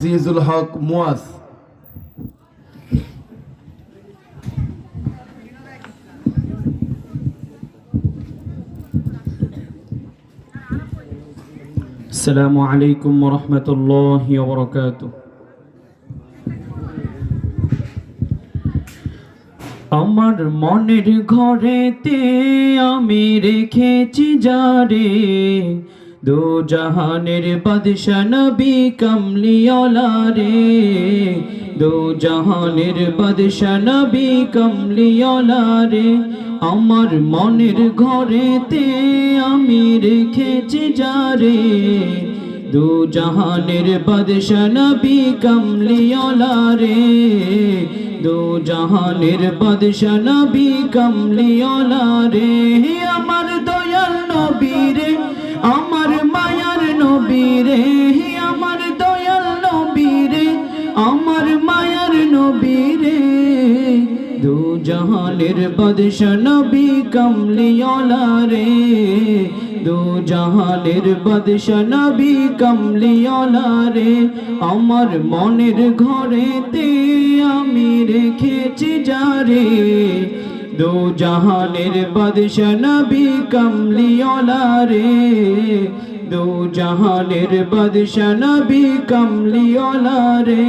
আজিজুল হক মুয়াজ السلام عليكم ورحمة الله وبركاته আমার মনের ঘরেতে আমি রেখেছি যারে দু জাহানের বাদশা নবী কমলিওয়ালা রে দু জাহানের বাদশা নবী কমলিওয়ালা রে আমার মনের ঘরেতে আমি রেখেছি যারে। দু জাহানের বাদশা নবী কমলিওলা রে। দু জাহানের বাদশা নবী কমলিওলা রে। আমার দয়াল নবী রে, আমার মায়ার নবী রে। দু জাহানের বাদশা নবী কমলিওয়ালা রে। দু জাহানের বাদশা নবী কমলিওয়ালা রে। আমার মনের ঘরেতে আমি রেখেছি যারে দু জাহানের বাদশা নবী কমলিওয়ালা রে। দু জাহানের বাদশা নবী কমলিওয়ালা রে।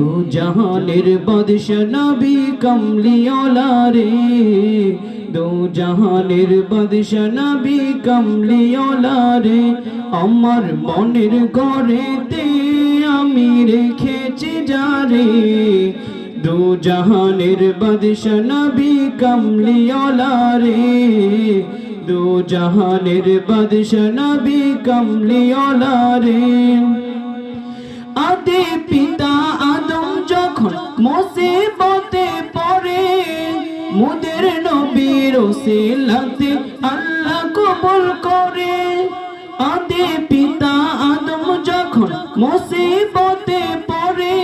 দু জাহানের বদশ নবী কমলিওলা রে দু জাহানের বদশ নবী কমলিওলা রে আমার মনের ঘরেতে আমি রেখেছি যারে। দু জাহানের বদশ নবী কমলিওলা রে দু জাহানের বদশ নবী কমলিওলা রে আদি পিতা মুসিবতে পড়ে, মুদের নবীর ওসিলাতে আল্লাহ কবুল করে। আদি পিতা আদম যখন মুসিবতে পড়ে,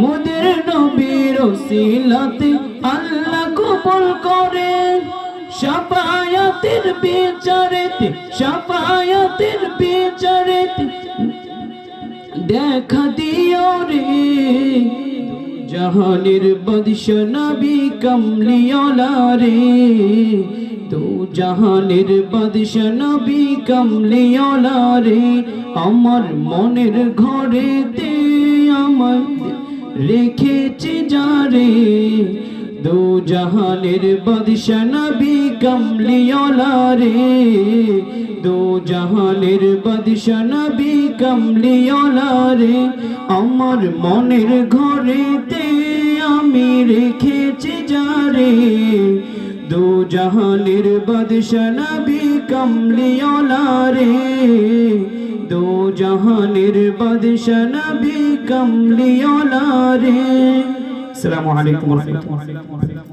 মুদের নবীর ওসিলাতে আল্লাহ কবুল করে। সাফায়াতের বিচারেতে সাফায়াতের বিচারেতে দেখা দিও রে। জাহানের বদশ নবী কমলিওলা রে তো জাহানের বদশ নবী কমলিওলা রে আমার মনের ঘরেতে আমার রেখেছে যারে দু জাহানের বদশা নবী কমলিওলা রে দু জাহানের বদশা নবী কমলিওলা রে আমার মনের ঘরেতে আমি রেখেছি যারে, দু জাহানের বদশা কমলিওলারে দু জাহানের বদশা কমলিওলারে আসসালামু আলাইকুম ওয়া রাহমাতুল্লাহ।